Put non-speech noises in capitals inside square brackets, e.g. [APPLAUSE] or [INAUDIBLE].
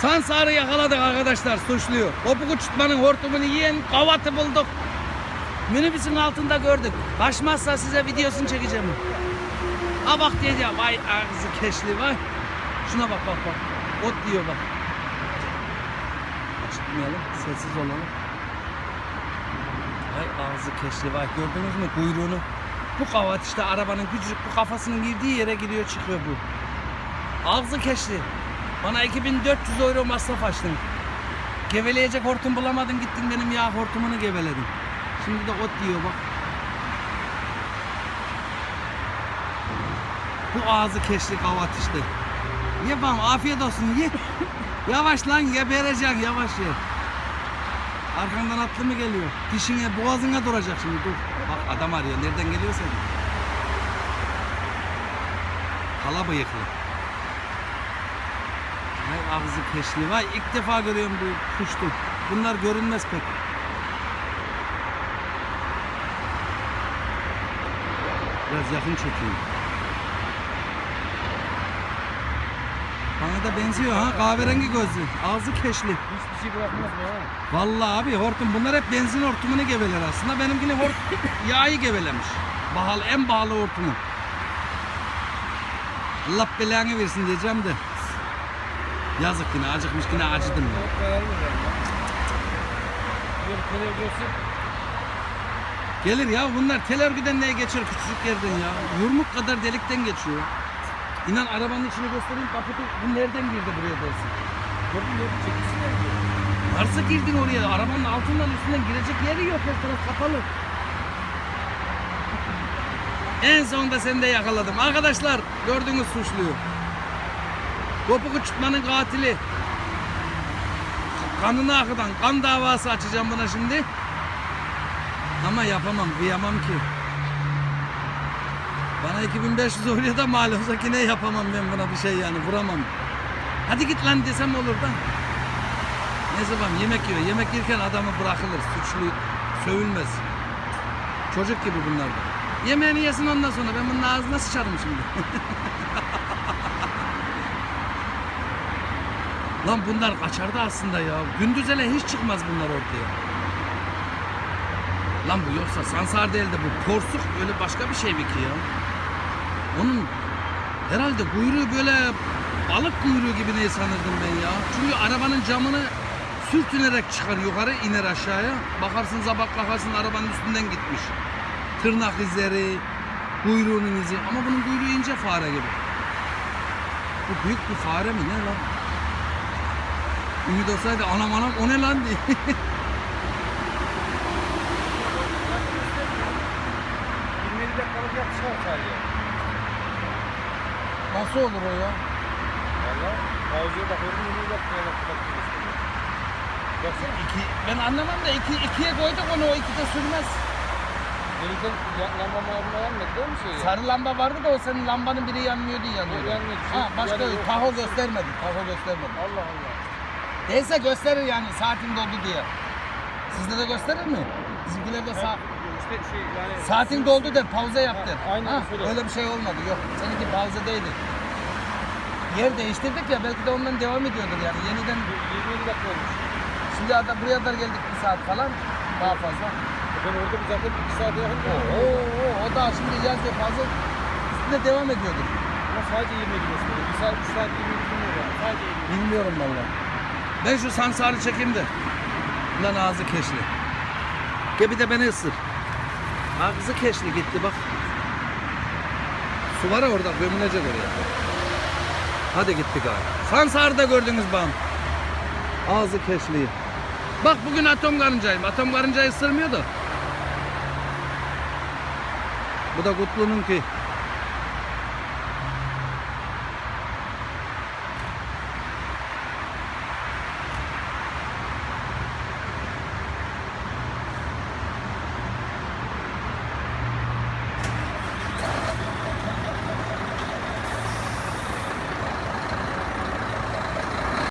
Sansar'ı yakaladık arkadaşlar suçluyor. Kopuk uçurtmanın hortumunu yiyen kavatı bulduk. Minibüsün altında gördük. Kaçmazsa size videosunu çekeceğim. Ha bak ya vay ağzı keşli vay. Şuna bak bak bak. Ot diyor bak. Açmayalım sessiz olalım. Vay ağzı keşli vay gördünüz mü kuyruğunu? Bu kavat işte arabanın küçücük bu kafasının girdiği yere giriyor çıkıyor bu. Ağzı keşli. Bana 2400 euro masraf açtın. Geveleyecek hortum bulamadın gittin benim yağ hortumunu geveledin. Şimdi de ot diyor bak. Bu ağzı keşli kavat işte. Ye bana afiyet olsun ye. [LAUGHS] yavaş lan ye vereceksin yavaş ye. Arkandan atlı mı geliyor? Dişine boğazına duracak şimdi dur. Bak adam arıyor nereden geliyorsa. Kala bıyıklı. Vay ağzı keşli. Vay ilk defa görüyorum bu kuştu. Bunlar görünmez pek. Biraz yakın çekeyim. Bana da benziyor ha kahverengi gözlü. Ağzı keşli. Hiçbir şey bırakmaz mı ha? Vallahi abi hortum bunlar hep benzin hortumunu geveler aslında. Benimkini hort [LAUGHS] yağı gevelemiş. Pahalı en pahalı hortumu. Allah belanı versin diyeceğim de. Yazık yine acıkmış yine acıdım ya. Gelir ya bunlar tel örgüden neye geçiyor küçücük yerden ya. Yumruk kadar delikten geçiyor. İnan arabanın içini göstereyim kaputu bu nereden girdi buraya dersin. gördün mü? Çekilsinler. Nasıl girdin oraya? Arabanın altından üstünden girecek yeri yok. Her taraf kapalı. En sonunda seni de yakaladım. Arkadaşlar gördüğünüz suçluyu. Kopuk uçurtmanın katili. Kanını akıdan kan davası açacağım buna şimdi. Ama yapamam, kıyamam ki. Bana 2500 oraya da mal olsa yine yapamam ben buna bir şey yani vuramam. Hadi git lan desem olur da. Ne zaman yemek yiyor. Yemek yerken adamı bırakılır. Suçlu sövülmez. Çocuk gibi bunlar da. Yemeğini yesin ondan sonra. Ben bunun ağzına sıçarım şimdi. [LAUGHS] Lan bunlar kaçardı aslında ya. Gündüz hele hiç çıkmaz bunlar ortaya. Lan bu yoksa sansar değil de bu porsuk öyle başka bir şey mi ki ya? Onun herhalde kuyruğu böyle balık kuyruğu gibi ne sanırdım ben ya. Çünkü arabanın camını sürtünerek çıkar yukarı iner aşağıya. Bakarsın zabak bakarsın arabanın üstünden gitmiş. Tırnak izleri, kuyruğunun izi. Ama bunun kuyruğu ince fare gibi. Bu büyük bir fare mi ne lan? Ümit olsaydı anam anam o ne lan diye. 27 dakikalık yapışlar tarihe. Nasıl olur o ya? Valla pauzaya bakıyorum 27 dakikaya bakmak Baksana İki, ben anlamam da iki, ikiye koyduk onu o ikide sürmez. ya- lamba mağrına yanmadı değil mi şey ya? Sarı lamba vardı da o senin lambanın biri yanmıyor diye yanıyor. O yanmıyor. Ha, başka Yani yok. taho göstermedi. Taho göstermedi. Allah Allah. Neyse gösterir yani saatin doldu diye. Sizde de gösterir mi? Bizimkiler de saat. İşte şey yani... Saatin doldu der, pauze yap der. Ha, aynen öyle. öyle bir şey olmadı. Yok, seninki pauze değildi. Yer değiştirdik ya belki de ondan devam ediyordur yani. Yeniden 27 dakika olmuş. şimdi adam buraya kadar geldik bir saat falan. Daha fazla. Ben orada bir zaten 2 saat yakın Oo, kaldım. o da şimdi yazıyor fazla üstünde devam ediyordur. Ama sadece 27 gösteriyor. 1 saat 3 saat 27 gün oluyor. yani. Sadece 27. Bilmiyorum vallahi. Ben şu sansarı çekeyim de. Lan ağzı keşli. Gel bir de beni ısır. Ağzı keşli gitti bak. Su var orada gömülecek oraya. Hadi gittik abi. Sansarı da gördünüz bana. Ağzı keşli. Bak bugün atom karıncayım. Atom karıncayı ısırmıyor da. Bu da Kutlu'nun ki.